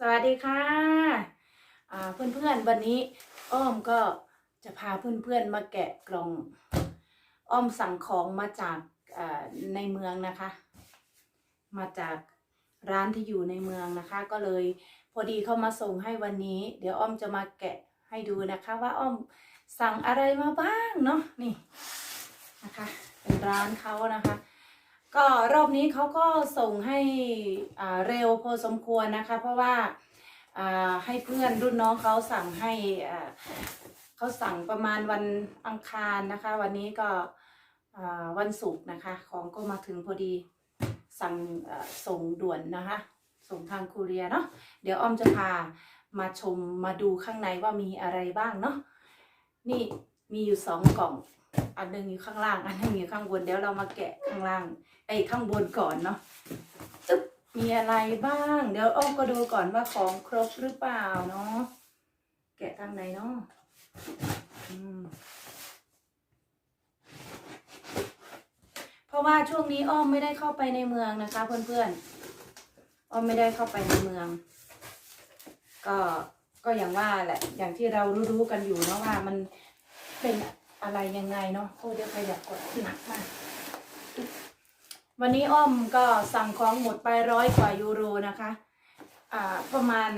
สวัสดีค่ะเพื่อนๆวันนี้อ้อมก็จะพาเพื่อนๆมาแกะกล่อง อ้อมสั่งของมาจากในเมืองนะคะ มาจากร้านที่อยู่ในเมืองนะคะ ก็เลยพอดีเข้ามาส่งให้วันนี้ เดี๋ยวอ้อมจะมาแกะให้ดูนะคะว่าอ้อมสั่งอะไรมาบ้างเนาะนี่นะคะ เป็นร้านเขานะคะ ก็รอบนี้เขาก็ส่งให้เร็วพอสมควรนะคะ เพราะว่าให้เพื่อนรุ่นน้องเขาสั่งให้เขาสั่งประมาณวันอังคารนะคะ วันนี้ก็วันศุกร์นะคะ ของก็มาถึงพอดีสั่งส่งด่วนนะคะ ส่งทางคูเรียเนาะเดี๋ยวอ้อมจะพามาชมมาดูข้างในว่ามีอะไรบ้างเนาะนี่มีอยู่สองกล่อง อันหนึงอยู่ข้างล่าง อันหนึงอยู่ข้างบนเดี๋ยวเรามาแกะข้างล่างไอ้ข้างบนก่อนเนาะตึ๊บมีอะไรบ้าง เดี๋ยวอ้อมก็ดูก่อนว่าของครบหรือเปล่าเนาะแกะทางไหนเนาะเพราะว่าช่วงนี้อ้อมไม่ได้เข้าไปในเมืองนะคะ เพื่อนๆอ้อมไม่ได้เข้าไปในเมือง ก็ก็อย่างว่าแหละ อย่างที่เรารู้ๆกันอยู่เนาะว่ามันเป็น อะไรยังไงเนาะโอ้เดี๋ยวใครอยากกดหนักมากวันนี้อ้อมก็สั่งของหมดไปร้อยกว่ายูโรนะคะอ่าประมาณ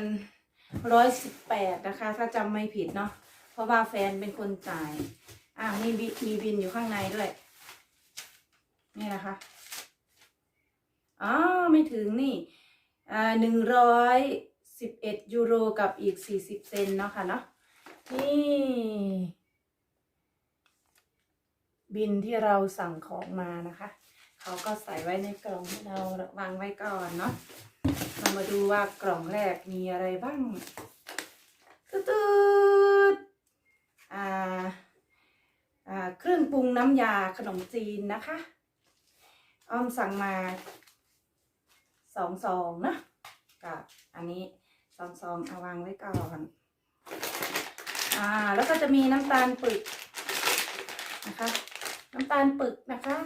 ร้อยสิบแปดนะคะ ถ้าจำไม่ผิดเนาะเพราะว่าแฟนเป็นคนจ่ายอ่ามีบิมีบินอยู่ข้างในด้วย นี่นะคะอ๋อไม่ถึงนี่อ่าหนึ่งร้อยสิบเอ็ดยูโรกับอีกสี่สิบเซนเนาะค่ะเนาะนี่ บินที่เราสั่งของมานะคะ เขาก็ใส่ไว้ในกล่องให้เราวางไว้ก่อนเนาะเรามาดูว่ากล่องแรกมีอะไรบ้างตืดอ่าอ่าเครื่องปรุงน้ำยาขนมจีนนะคะอ้อมสั่งมาสองซองนะกับอันนี้สองซองเอาวางไว้ก่อนอ่าแล้วก็จะมีน้ำตาลปึกนะคะ น้ำตาลปึกนะคะ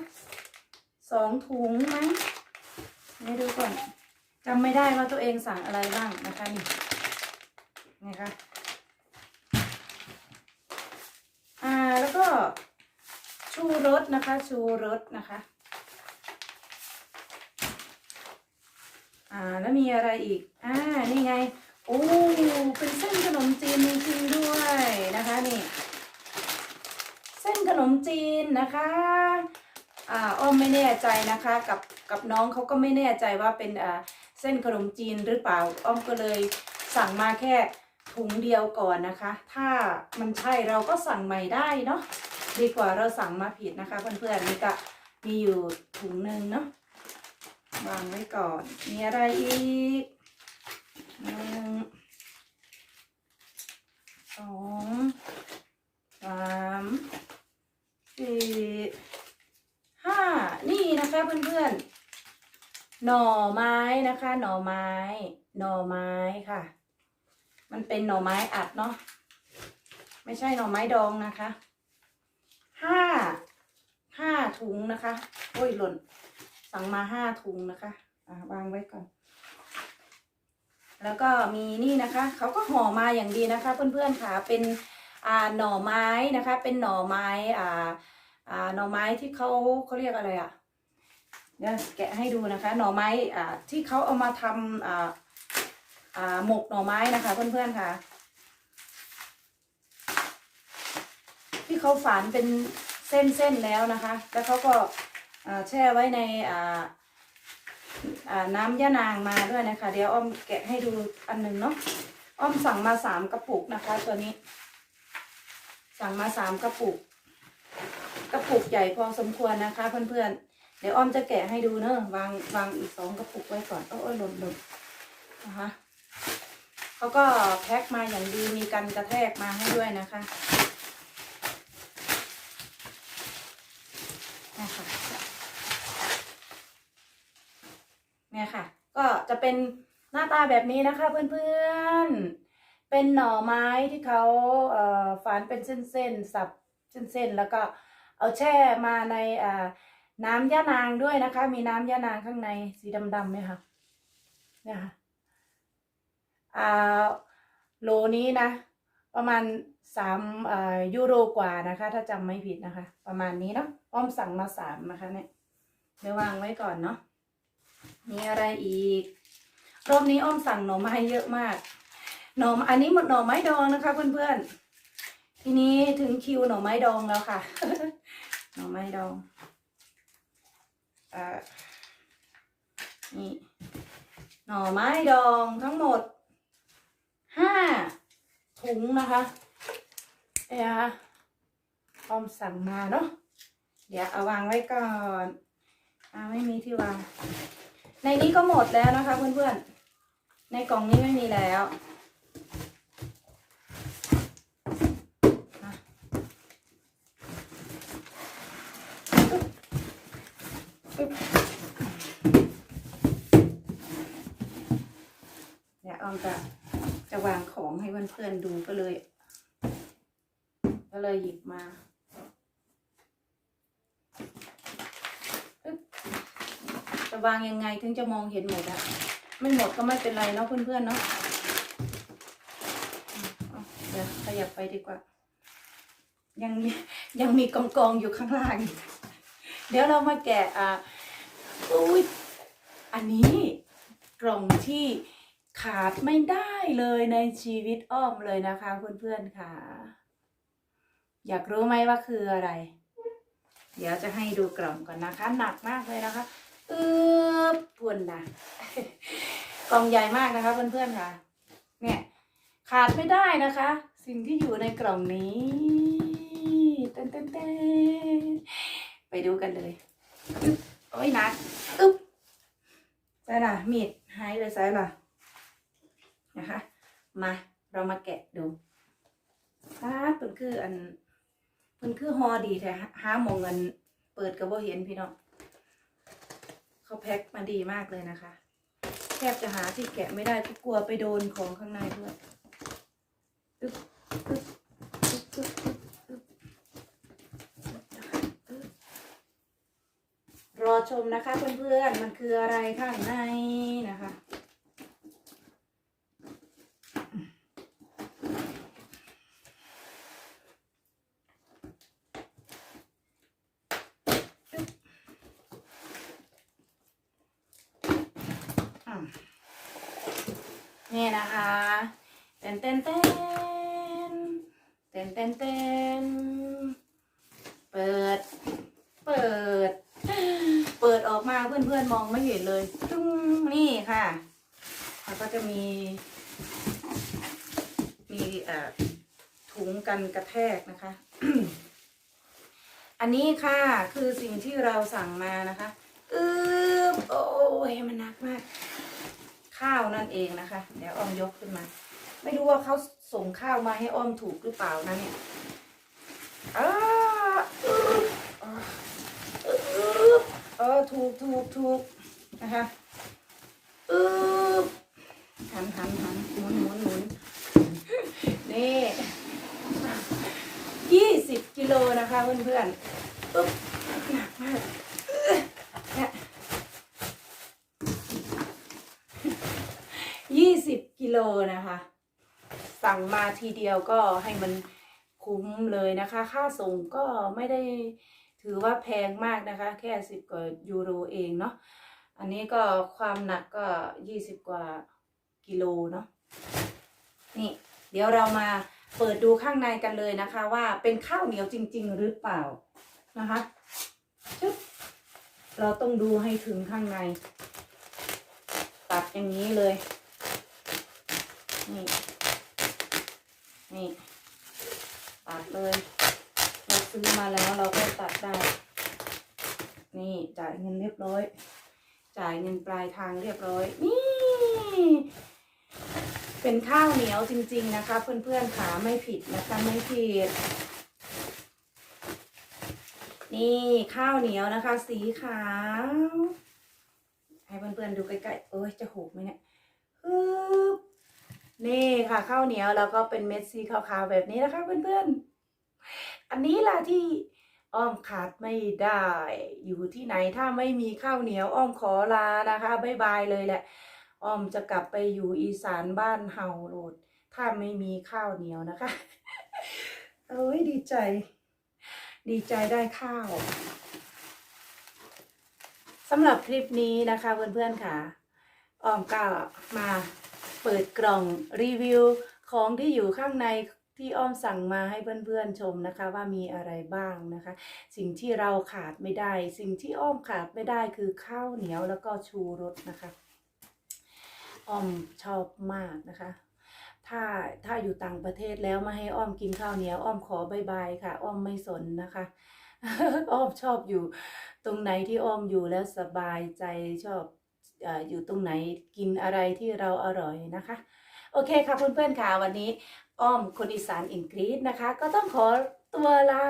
สองถุงมั้งให้ดูก่อนจำไม่ได้ว่าตัวเองสั่งอะไรบ้างนะคะนี่นี่ค่ะอ่าแล้วก็ชูรสนะคะ ชูรสนะคะอ่าแล้วมีอะไรอีกอ่านี่ไงโอ้เปนเส้นขนมจีนจริงๆด้วยนะคะนี่ เส้นขนมจี นะคะอ่าอ้อมไม่แน่ใจนะคะกับกับน้องเขาก็ไม่แน่ใจว่าเป็นอ่าเส้นขนมจีนหรือเปล่า อ้อมก็เลยสั่งมาแค่ถุงเดียวก่อนนะคะ ถ้ามันใช่เราก็สั่งใหม่ได้เนาะดีกว่าเราสั่งมาผิดนะคะเพื่อนๆนี่ก็มีอยู่ถุงหนึ่งเนาะวางไว้ก่อน มีอะไรอีกหนึ่งสองสาม สี่ห้านี่นะคะเพื่อนๆ หน่อไม้นะคะ หน่อไม้ หน่อไม้ค่ะ มันเป็นหน่อไม้อัดเนาะไม่ใช่หน่อไม้ดองนะคะห้าห้าถุงนะคะโอ้ยหล่น สั่งมาห้าถุงนะคะ อ่าวางไว้ก่อน แล้วก็มีนี่นะคะ เขาก็ห่อมาอย่างดีนะคะ เพื่อนๆค่ะเป็น หน่อไม้นะคะ เป็นหน่อไม้อ่าอ่าหน่อไม้ที่เขาเขาเรียกอะไรอะเดี๋ยวแกะให้ดูนะคะ หน่อไม้อ่าที่เขาเอามาทำอ่าอ่าหมกหน่อไม้นะคะ เพื่อนๆค่ะ ที่เขาฝานเป็นเส้นๆแล้วนะคะ แล้วเขาก็อ่าแช่ไว้ในอ่าน้ำย่านางมาด้วยนะคะ เดี๋ยวอ้อมแกะให้ดูอันหนึ่งเนาะอ้อมสั่งมาสามกระปุกนะคะ ตัวนี้ สั่งมาสามกระปุก กระปุกใหญ่พอสมควรนะคะเพื่อนๆ เดี๋ยวอ้อมจะแกะให้ดูเนอะวางวางอีกสองกระปุกไว้ก่อนโอ้ยหล่นหล่นนะคะเขาก็แพ็คมาอย่างดีมีกันกระแทกมาให้ด้วยนะคะนะคะเนี่ยค่ะ ก็จะเป็นหน้าตาแบบนี้นะคะเพื่อนๆ เป็นหน่อไม้ที่เขาเอ่อฝานเป็นเส้นๆสับเส้นๆแล้วก็เอาแช่มาในอ่าน้ำย่านางด้วยนะคะ มีน้ำย่านางข้างในสีดำๆไหมคะเนี่ยค่ะอ่าโลนี้นะ ประมาณสามยูโรกว่านะคะ ถ้าจำไม่ผิดนะคะ ประมาณนี้เนาะอ้อมสั่งมาสามนะคะเนี่ยเดี๋ยววางไว้ก่อนเนาะมีอะไรอีก รอบนี้อ้อมสั่งหน่อไม้เยอะมาก หน่ออันนี้หมดหน่อไม้ดองนะคะ เพื่อนๆ ทีนี้ถึงคิวหน่อไม้ดองแล้วค่ะ หน่อไม้ดองอ่านี่ หน่อไม้ดองทั้งหมดห้าถุงนะคะเดี๋ยวออมสั่งมาเนาะ เดี๋ยวเอาวางไว้ก่อนอ่าไม่มีที่วาง ในนี้ก็หมดแล้วนะคะเพื่อนๆ ในกล่องนี้ไม่มีแล้วอะอึ๊บ เดี๋ยวออมจะจะวางของให้เพื่อนๆดูก็เลย ก็เลยหยิบมาจะวางยังไงถึงจะมองเห็นหมดอะไม่หมดก็ไม่เป็นไรเนาะเพื่อนๆเนาะเดี๋ยวขยับไปดีกว่า ยังยังมีกองกองอยู่ข้างล่าง เดี๋ยวเรามาแกะอะ อุ้ยอันนี้กล่องที่ขาดไม่ได้เลยในชีวิตอ้อมเลยนะคะเพื่อนๆค่ะ อยากรู้ไหมว่าคืออะไร เดี๋ยวจะให้ดูกล่องก่อนนะคะ หนักมากเลยนะคะเออพวนนะกล่องใหญ่มากนะคะเพื่อนๆค่ะ เนี่ย ขาดไม่ได้นะคะ สิ่งที่อยู่ในกล่องนี้เต้นเต้นเต้นไปดูกันเลย โอ้ยนักอึ๊บใส่ละมีดหายเลยใส่ละนะคะ มาเรามาแกะดูป้าดเป็นคืออันมันคือฮอดีแท้ห้าหมองเงิน เปิดกับว่าเห็นพี่น้องเขาแพ็คมาดีมากเลยนะคะ แทบจะหาที่แกะไม่ได้ทุกกลัวไปโดนของข้างในด้วยอึ๊บอึ๊บอึ๊บอึ๊บอึ๊บอึ๊บนะคะอึ๊บรอ ชมนะคะเพื่อนๆ มันคืออะไรข้างในนะคะนี่นะคะ เต้นเต้นเต้นเต้นเต้นเต้นเปิด เปิด เปิดออก มอนมองไม่เห็นเลยจุ้งนี่ค่ะแล้วก็จะมี มีเอ่อถุงกันกระแทกนะคะ อันนี้ค่ะคือสิ่งที่เราสั่งมานะคะอึ๊บโอ้ยมันหนักมาก ข้าวนั่นเองนะคะ เดี๋ยวอ้อมยกขึ้นมา ไม่รู้ว่าเขาส่งข้าวมาให้อ้อมถูกหรือเปล่านะเนี่ยอ้าอึ๊บอ่าอึ๊บเออ ถูกถูกถูกนะคะอึ๊บหันหันหันหมุนหมุนหมุนนี่ยี่สิบกิโลนะคะเพื่อนๆปึ๊บหนักมากเนี่ยยี่สิบกิโลนะคะ สั่งมาทีเดียวก็ให้มันคุ้มเลยนะคะ ค่าส่งก็ไม่ได้ ถือว่าแพงมากนะคะ แค่สิบกว่ายูโรเองเนาะอันนี้ก็ความหนักก็ยี่สิบกว่ากิโลเนาะนี่ เดี๋ยวเรามาเปิดดูข้างในกันเลยนะคะ ว่าเป็นข้าวเหนียวจริง ๆ หรือเปล่านะคะชึบเราต้องดูให้ถึงข้างใน ตัดอย่างนี้เลยนี่นี่ตัดเลย ซื้อมาแล้วเราก็ตัดได้ นี่จ่ายเงินเรียบร้อย จ่ายเงินปลายทางเรียบร้อย นี่ เป็นข้าวเหนียวจริง ๆนะคะ เพื่อนๆขาไม่ผิดนะคะไม่ผิด นี่ข้าวเหนียวนะคะ สีขาว ให้เพื่อนๆดูใกล้ๆโอ้ยจะหกไหมเนี่ยฮึบนี่ค่ะข้าวเหนียวแล้วก็เป็นเม็ดสีขาวๆแบบนี้นะคะเพื่อนๆ อันนี้ล่ะที่อ้อมขาดไม่ได้ อยู่ที่ไหนถ้าไม่มีข้าวเหนียวอ้อมขอลานะคะบ๊ายบายเลยแหละ อ้อมจะกลับไปอยู่อีสานบ้านเฮาโลดถ้าไม่มีข้าวเหนียวนะคะโอ้ยดีใจ ดีใจได้ข้าวสำหรับคลิปนี้นะคะเพื่อนๆค่ะอ้อมก็มาเปิดกล่องรีวิวของที่อยู่ข้างใน ที่อ้อมสั่งมาให้เพื่อนๆชมนะคะ ว่ามีอะไรบ้างนะคะ สิ่งที่เราขาดไม่ได้ สิ่งที่อ้อมขาดไม่ได้คือข้าวเหนียวแล้วก็ชูรสนะคะอ้อมชอบมากนะคะถ้าถ้าอยู่ต่างประเทศแล้วมาให้อ้อมกินข้าวเหนียวอ้อมขอบายบายค่ะ อ้อมไม่สนนะคะ อ้อมชอบอยู่ตรงไหนที่อ้อมอยู่แล้วสบายใจชอบออยู่ตรงไหนกินอะไรที่เราอร่อยนะคะ โอเคค่ะเพื่อนๆค่ะวันนี้ อ้อมคนอีสานอินกรีดนะคะ ก็ต้องขอตัวลา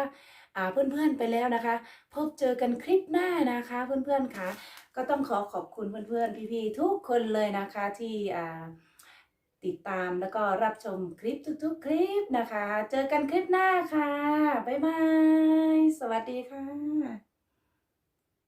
เพื่อนๆไปแล้วนะคะ พบเจอกันคลิปหน้านะคะเพื่อนๆค่ะ ก็ต้องขอขอบคุณเพื่อนๆพี่ๆทุกคนเลยนะคะที่ติดตามแล้วก็รับชมคลิปทุกๆ คลิปนะคะ เจอกันคลิปหน้าค่ะ บ๊ายบาย สวัสดีค่ะ